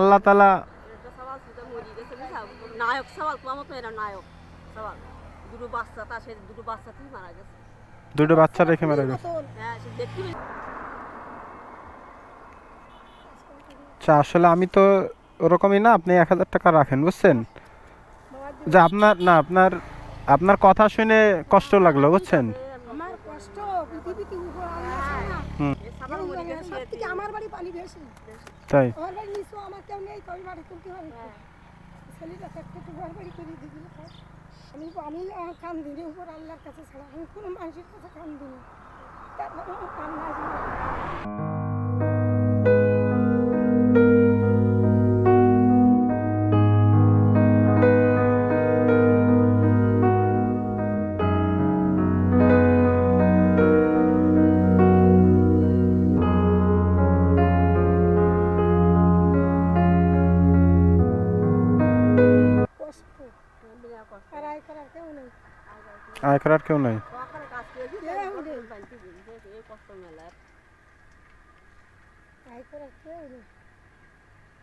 আল্লাহ তালা নায়ক সওয়াল তোমার এরা নায়ক? সওয়াল। দুটো বাচ্চা তার সে দুটো বাচ্চাতেই মারা গেছে। দুটো বাচ্চা রেখে মারা গেছে। হ্যাঁ আচ্ছা আসলে আমি তো ওরকমই না আপনি এক হাজার টাকা রাখেন বুঝছেন? যে আপনার না আপনার আপনার কথা শুনে কষ্ট লাগল বুঝছেন? আমার কষ্ট পৃথিবীতে আল্লাহ আমার বাড়ি পানি বেশি তাই? আমি। আমি কান দিনে উপর আল্লাহর কাছে ছাড়া, আমি কোনো মানুষের কাছে কান দিনি তারপরে আমার কান্না করার কেউ নেই?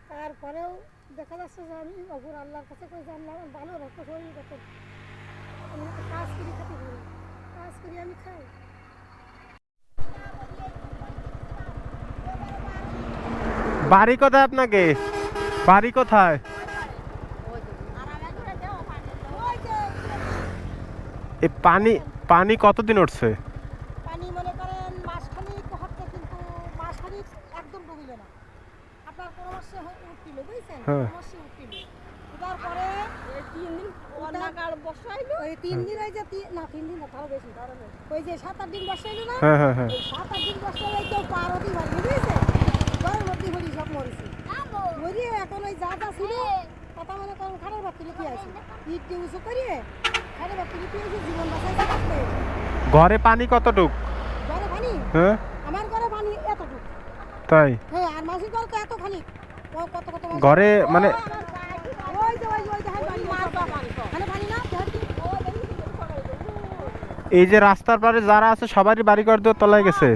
তারপরেও দেখা যাচ্ছে যে আমি আল্লাহর কাছে আমার ভালো রাখো শরীর কত আমি কাজ করি খেতে পারি কাজ করি আমি খাই। বাড়ি কোথায় আপনাকে? বাড়ি কোথায়? এই পানি পানি কতদিন উঠছে? পানি মনে করেন মাসখানিক হচ্ছে কিন্তু মাসখানিক একদম ডুবিল না। আপনার কোনো মাসে উঠছিল বুঝছেন? হ্যাঁ। কোনো মাসে উঠছিল উঠার পরে এই তিন দিন অন্যাকাল বসাইলো। ওই তিন দিন ওই যে তিন- না তিন দিন না তাও বেশি ওই যে সাত আট দিন বসাইলো না হ্যাঁ হ্যাঁ হ্যাঁ। সাত আট দিন বসাইলে কেউ পারতি পারবে বুঝেছে ঘরের মধ্যে হরি সব মরেছে। মরিয়ে এখন ওই যা যা ছিল কথা মনে করেন কি আছে ইট উঁচু করিয়ে ঘরে পানি কতটুক? ঘরে হ্যাঁ। আমার ঘরে পানি এতটুকু। তাই? হ্যাঁ আর মাসির ঘর তো এত কত কত ঘরে মানে ও, আমার ওই যে ওই যে ওই দেখেন পানি মাছ বা পানি পানি না দেখেন কি? ও, দেখেন কি করে করে দেয়। এই যে রাস্তার পারে যারা আছে সবারই বাড়ি ঘর দিয়ে তলায় গেছে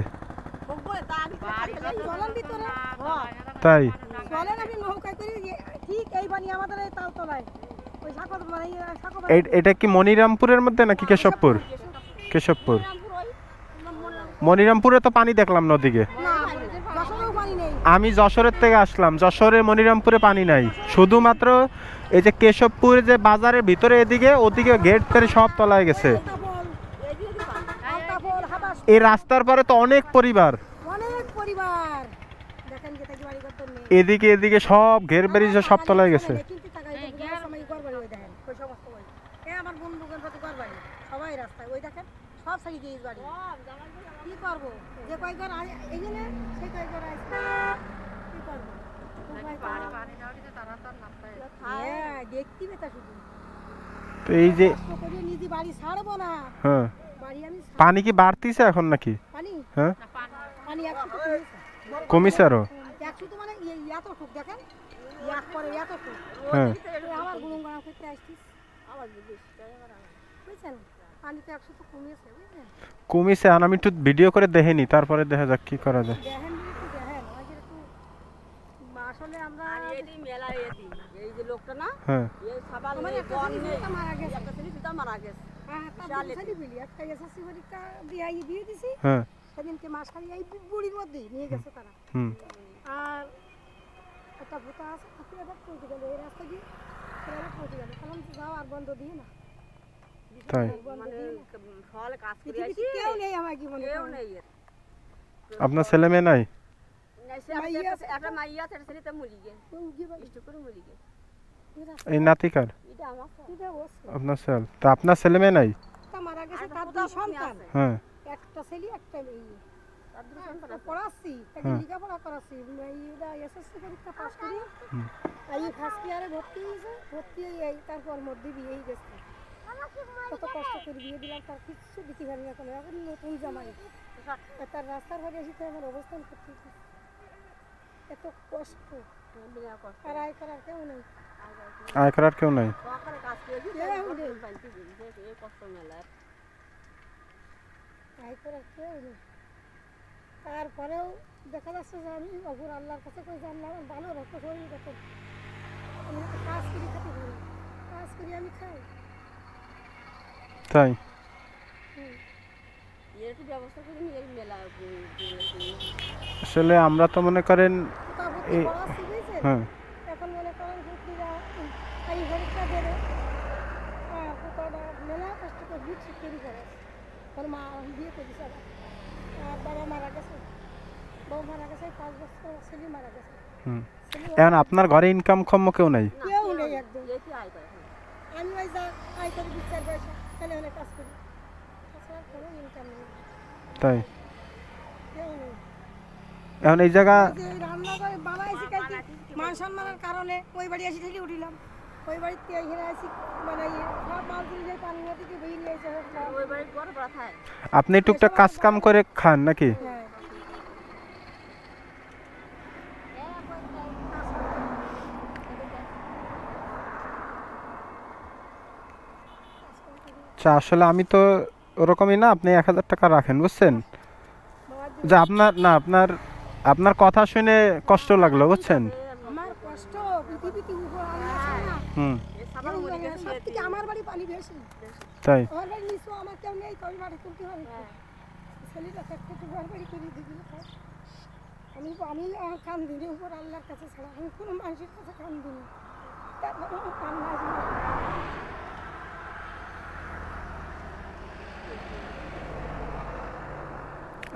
তাই জলের আপনি নৌকায় করে গিয়ে- ঠিক এই পানি আমাদের এই তাল তলায় ওই সাঁকো মানে এই সাঁকো এই- এটা কি মনিরামপুরের মধ্যে নাকি কেশবপুর? কেশবপুর। মনিরামপুরে তো পানি দেখলাম নদীকে। আমি যশোরের থেকে আসলাম। যশোরে মনিরামপুরে পানি নাই। শুধুমাত্র এই যে কেশবপুর যে বাজারের ভিতরে এদিকে ওদিকে গেট থেকে সব তলায় গেছে। এই রাস্তার পরে তো অনেক পরিবার। এদিকে এদিকে সব ঘের বেরিয়েছে সব তলায় গেছে কিন্তু টাকা এই যে বুড়ার সময় ঘর বাড়ি ওই দেখেন ওই সমস্ত বাড়ি এ আমার বন্ধুগণ প্রতি ঘর বাড়ি সবাই রাস্তায় ওই দেখেন দিয়ে বাড়ি। কি করব? যে কয় ঘর সেই কয় ঘর কি করব? হ্যাঁ দেখতে পেতা শুধু। তো এই যে কষ্ট নিজে বাড়ি ছাড়বো না। হ্যাঁ। বাড়ি পানি কি বাড়তিছে এখন নাকি? পানি? হ্যাঁ। পানি। কমেছে। আরও? একশো তো মানে ইয়ে- এতটুক দেখেন? এক পরে এতটুক হ্যাঁ। আমার করতে আসছিস? বুঝছেন? কমিছে আর আমি একটু ভিডিও করে দেখেনি তারপরে দেখা যাক কি করা যায়। হ্যাঁ। হ্যাঁ হ্যাঁ। সেদিনকে মাস খালি এই বুড়ির মধ্যেই নিয়ে গেছে তারা। আর একটা ভূতা আছে পৌঁছে গেল এই রাস্তা দিয়ে পৌঁছে গেল। কারণ যাও আর বন্ধ দিয়ে না। তাই। আপনার ছেলে মেয়ে নাই এই নাতিকার আপনার ছেলে তা আপনার ছেলে মেয়ে নাই। হ্যাঁ একটা ছেলে একটা মেয়ে পড়াচ্ছি তাকে। লেখাপড়া করাচ্ছি এসএসসি পরীক্ষা পাস। এই ফার্স্ট ইয়ারে ভর্তি হয়েছে, ভর্তি হয়ে তারপর মধ্যে বিয়েই গেছে কত কষ্ট করে বিয়ে দিলাম তার কিচ্ছু দিতে পারি না কোনো। এখন নতুন জামাই। তার রাস্তার ঘরে এসে আমার অবস্থান করতে এত কষ্ট। বিনা কষ্ট। আর আয় করার কেউ নেই। আয় করার কেউ নাই। আয় করার কেউ তারপরেও দেখা যাচ্ছে যে আমি অগুর আল্লাহর কাছে কই জানলাম ভালো রক্ত শরীর দেখো। আমি কাজ করি খেতে পারি কাজ করি আমি খাই তাই হুম। এর একটু ব্যবস্থা করে নিয়ে এই মেলা উম, উম, আসলে আমরা তো মনে করেন? হ্যাঁ। এখন ছেলে এখন আপনার ঘরে ইনকাম ক্ষম কেউ নাই? কেউ নেই। একদম। আমি ওই যা আয় করি দু চার পয়সা। তাহলে অনেক কাজ করি। তাছাড়া কোনো ইনকাম নেই। তাই? এখন এই জায়গা রান্না করে বানাইছি কাইতে মান সম্মানের কারণে ওই বাড়ি আসি থেকে উঠিলাম। ওই বাড়িতে এখানে আসি মানে সব মাল তুলে পানি থেকে বেরিয়ে ওই বাড়ির বড় বড় আপনি টুকটাক কাজ কাম করে খান নাকি হ্যাঁ আচ্ছা আসলে আমি তো ওরকমই না আপনি এক হাজার টাকা রাখেন বুঝছেন? যে আপনার না আপনার আপনার কথা শুনে কষ্ট লাগল বুঝছেন? হুম। তাই। আমি কান উপর আল্লাহর কাছে ছাড়া আমি কোনো মানুষের কাছে কান দিনি তারপরে কান না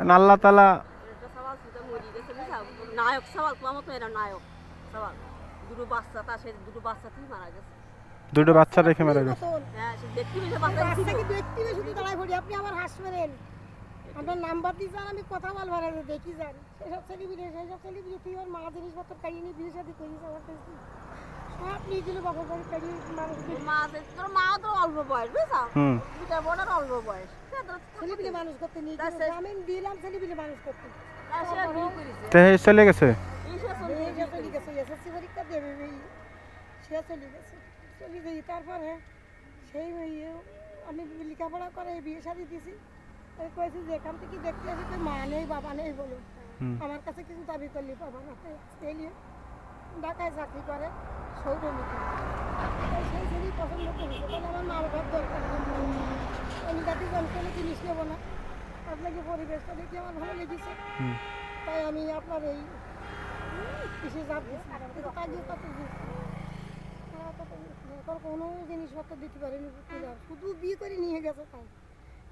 আল্লাহ তালা নায়ক সবাল তোমার মতো এরা নায়ক সবাল দুটো বাচ্চা তা সে দুটো বাচ্চাতেই মারা গেছে। দুটো বাচ্চা রেখে মারা গেছে। হ্যাঁ বাচ্চা ছিল। কি দেখতে বেশি শুধু দাঁড়ায় পড়ি আপনি আমার হাসবেন আপনার নাম্বার দিয়ে যান আমি কথা বলব আর দেখি যান। সেসব সেলিব্রিটি সেসব সেলিব্রিটি তুই ওর মা জিনিসপত্র নিয়ে বিয়ে শাদি করিস আমার বাবা মাও তো অল্প বয়স বুঝছ? দুটা বোনের অল্প বয়স। ছেলেপিলে মানুষ করতে নিয়ে আমি দিলাম ছেলেপিলে মানুষ করতে। তা সে বিয়ে করেছে। তো এই চলে গেছে? এই সে চলে গেছে। এসএসসি পরীক্ষা দেবে সে চলে গেছে চলে যাই তারপরে সেই ওই আমি লেখাপড়া করে বিয়ে শাদি দিছি। আমি কয়েছি যে এখান থেকে দেখতে আসি তো মা নেই বাবা নেই বলো। আমার কাছে কিছু দাবি করলে পাবা না ঢাকায় চাকরি করে সেই পছন্দ করেছে তাহলে আমার মা বাবার দরকার। আমি জাতি কোনো জিনিস নেব না। আপনাকে পরিবেশটা দেখে আমার ভালো লেগেছে। তাই আমি আপনার এই কৃষি এখন কোনো জিনিসপত্র দিতে পারিনি শুধু বিয়ে করে নিয়ে গেছে তাই।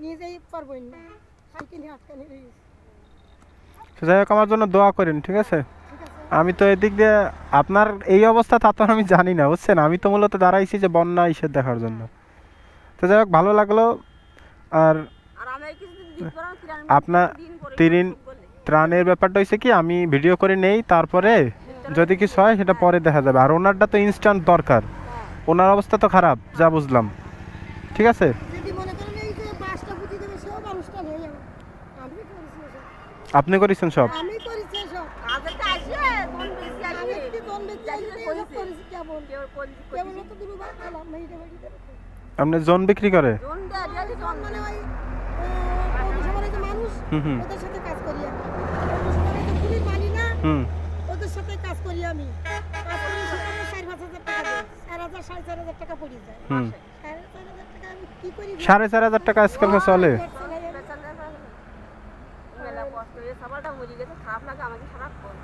নিয়ে যাই পারবই না। আটকানি যাই হোক আমার জন্য দোয়া করেন ঠিক আছে? আমি তো এদিক দিয়ে আপনার এই অবস্থা তা তো আমি জানি না বুঝছেন? আমি তো মূলত দাঁড়াইছি যে বন্যা ইসের দেখার জন্য। তো যাই হোক ভালো লাগল। আর আপনার তিরিন- ত্রাণের ব্যাপারটা হয়েছে কি আমি ভিডিও করে নেই তারপরে যদি কিছু হয় সেটা পরে দেখা যাবে। আর ওনারটা তো ইনস্ট্যান্ট দরকার। ওনার অবস্থা তো খারাপ যা বুঝলাম। ঠিক আছে? যদি মনে করেন আপনি জোন বিক্রি করে? সাড়ে চার হাজার টাকা পড়ে যায়। সাড়ে চার হাজার টাকা আমি কি করি? সাড়ে চার হাজার টাকা আজকাল চলে। মেলা কষ্ট হয়ে সবারটা মরে গেছে খারাপ লাগে আমাকে খারাপ কর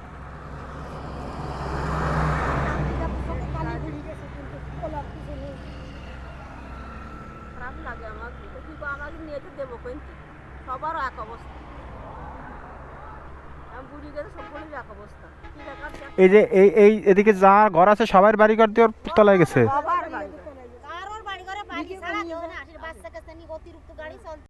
লাগে আমাকে কিন্তু আমাকে নিয়ে দেবো কিন্তু। সবারও এক অবস্থা। এই যে এই এই এদিকে যা ঘর আছে সবার বাড়ি ঘর দিয়ে তলায় গেছে।